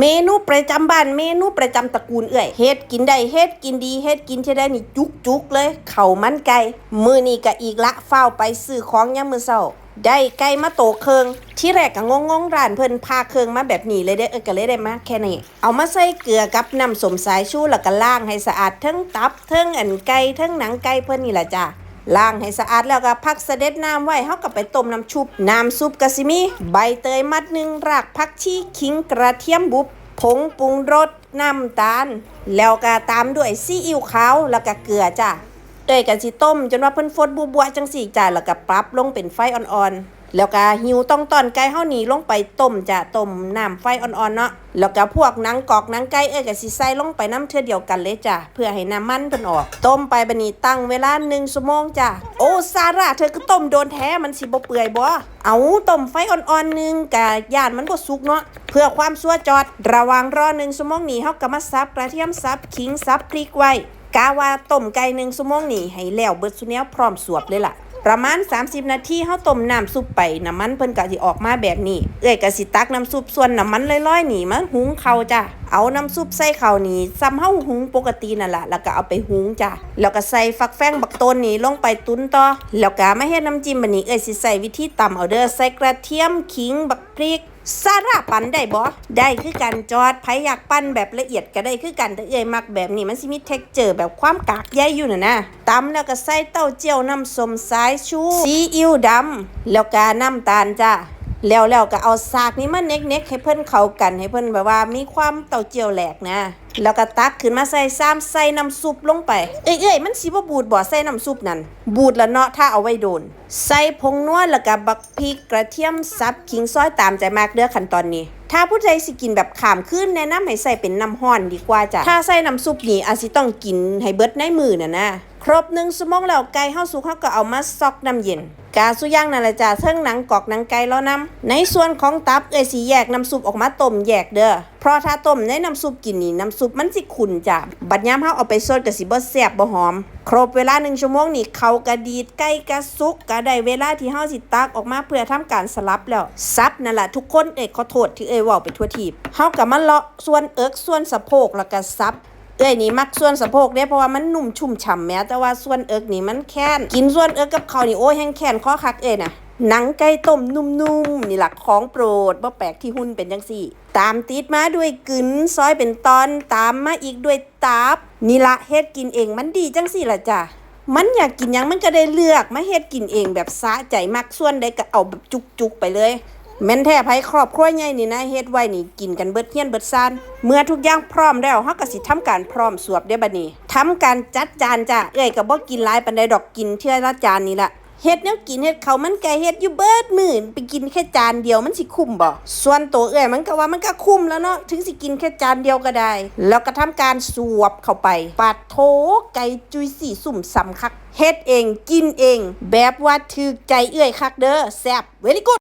เมนูประจำบ้านเมนูประจำตระกูลเอื้อยเฮ็ดกินได้เฮ็ดกินดีเฮ็ดกินเท่ได้นี่จุกจุกเลยเข้ามันไก่มือนี้ก็อีกละเฝ้าไปซื้อของยามมือเช้า ได้ไก่มาโตเคิงที่แรกก็งงงร้านเพิ่นพาเคิงมาแบบนี้เลยเด้เอ้ยก็เลยได้มาแค่นี้เอามาใส่เกลือกับน้ำสมสายชูแล้วก็ล้างให้สะอาดทั้งตับทั้งอันไก่ทั้งหนังไก่เพิ่นนี่แหละจ้า ล้างให้สะอาดแล้วก็พักเสด็จน้ำไว้เฮาก็ไปต้มน้ำชุบ น้ำซุปกะสิมี ใบเตยมัดหนึ่งรากผักชีขิงกระเทียมบุบผงปรุงรสน้ำตาล แล้วก็ตามด้วยซีอิ๊วขาวแล้วก็เกลือจ้ะเอ้ยกันสิต้มจนว่าเพิ่นฟดบัวๆจังสี่จ้ะแล้วก็ปรับลงเป็นไฟอ่อนๆ แล้วก็หิวต้องตอนไก่เฮานี่ลงไปต้มจ้ะต้มน้ำไฟอ่อนๆเนาะแล้วก็พวกหนังกอกหนังไก่เอ้ยก็สิใส่ลงไปน้ำเทื่อเดียวกันเลยจ้ะเพื่อให้น้ำมันเพิ่นออก ต้มไปบัดนี้ตั้งเวลา1ชั่วโมงจ้ะโอ้ซาร่าเธอก็ต้มโดนแท้มันสิบ่เปื่อยบ่เอาต้มไฟอ่อนๆหนึงกะย่านมันบ่สุกเนาะเพื่อความสัวจอด ระว่างรอ1ชั่วโมงนี้เฮาก็มาสับกระเทียมสับขิงสับพริกไว้กาว่าต้มไก่หนึ่งชั่วโมงนี่ให้แล้วเบิดสุแนวพร้อมสวบเลยล่ะ ประมาณ 30 นาทีเฮาต้มน้ำซุปไปน้ำมันเพิ่นก็สิออกมาแบบนี้ เอ้ยก็สิตักน้ำซุปส่วนน้ำมันลอยๆนี่มาหุงเขาจ้ะเอาน้ำซุปใส่ข้าวนี่ซ้ำเฮาหุงปกตินั่นละแล้วก็เอาไปหุงจ้ะ แล้วก็ใส่ฟักแฟงบักต้นนี่ลงไปตุ้นต่อ แล้วก็มาเฮ็ดน้ำจิ้มบัดนี้เอ้อยสิใส่วิธีตำเอาเด้อใส่กระเทียมขิงบักพริกซาร่าปั่นได้บ่ได้คือกันจอดไผอยากปั้นแบบละเอียดก็ได้คือกันแต่เอ้ยมักแบบนี้มันสิมีเท็กเจอร์แบบความกากใยอยู่น่ะนะตำแล้วก็ใส่เต้าเจี้ยวน้ำส้มสายชูซีอิ๊วดำแล้วก็น้ำตาลจ้า แล้วแล้วก็เอาซากนี้มาเน็กๆให้เพิ่นเข้ากันให้เพิ่นแบบว่ามีความเต้าเจียวแหลกนะ แล้วก็ตักขึ้นมาใส่ซ้ำใส่น้ำซุปลงไป เอ้ยเอ้ยมันสิบ่บูดบ่ใส่น้ำซุปนั่น บูดละเนาะถ้าเอาไว้โดน ใส่ผงนัวแล้วก็บักพริกกระเทียมสับขิงซอยตามใจมากเด้อขั้นตอนนี้ ถ้าผู้ใดสิกินแบบขามขึ้นแนะนำให้ใส่เป็นน้ำห้อนดีกว่าจ้ะ ถ้าใส่น้ำซุปนี่อาจสิต้องกินให้เบิดในมือน่ะนะ ครบหนึ่งชั่วโมงแล้วไก่เฮาสุกเฮาก็เอามาซอกน้ำเย็น กาสุย่างนั่นแหละจ้ะเทิงหนังกอกหนังไก่แล้วนำในส่วนของตับเอ้ยสิแยกน้ำซุปออกมาต้มแยกเด้อเพราะถ้าต้มในน้ำซุปกินนี่น้ำซุปมันสิขุ่นจ้ะบัดยามเฮาเอาไปสดก็สิบ่แซ่บบ่หอม ครบเวลาหนึ่งชั่วโมงนี่เขากระดีดไก่กระสุกก็ได้เวลาที่เฮาสิตักออกมาเพื่อทำการสลับแล้วซับนั่นแหละทุกคนเอ้ยขอโทษที่เอ้ยว้าไปทั่วทีบเฮาก็มาเลาะส่วนเอิกส่วนสะโพกแล้วก็ซับ เอ้ยนี่มักส่วนสะโพกเด้เพราะว่ามันนุ่มชุ่มฉ่ำแม้ แต่ว่าส่วนเอิกนี่มันแค้นกินส่วนเอิกกับข้าวนี่โอ้ยแห้งแค้นข้อคักเอ้ยนะหนังไก่ต้มนุ่มๆนี่หล่ะของโปรดบ่แปลกที่หุ่นเป็นจังซี่ ตามติดมาด้วยกึนซอยเป็นตอนตามมาอีกด้วยตับนี่ละเฮ็ดกินเองมันดีจังซี่ละจ้ะมันอยากกินยังมันก็ได้เลือกมาเฮ็ดกินเองแบบสะใจมักส่วนใดก็เอาแบบจุกๆไปเลย แม่นแท้ไผครอบครัวใหญ่นี่นะเฮ็ดไว้นี่กินกันเบิดเฮียนเบิดซานเมื่อทุกอย่างพร้อมแล้วเฮาก็สิทำการพร้อมสวบได้บัดนี้ทำการจัดจานจ้ะเอ้ยก็บ่กินหลายปานใดดอกกินเทื่อละจานนี่ละเฮ็ดแนวกินเฮ็ดเขามันไก่เฮ็ดอยู่เบิดมื้อไปกินแค่จานเดียวมันสิคุ้มบ่ส่วนตัวเอ้ยมันก็ว่ามันก็คุ้มแล้วเนาะถึงสิกินแค่จานเดียวก็ได้ แล้วก็ทำการสวบเข้าไปปาดโถไก่จุยสี่สุ่มสำคักเฮ็ดเองกินเอง แบบว่าถูกใจเอ้ยคักเด้อแซ่บเวลิกู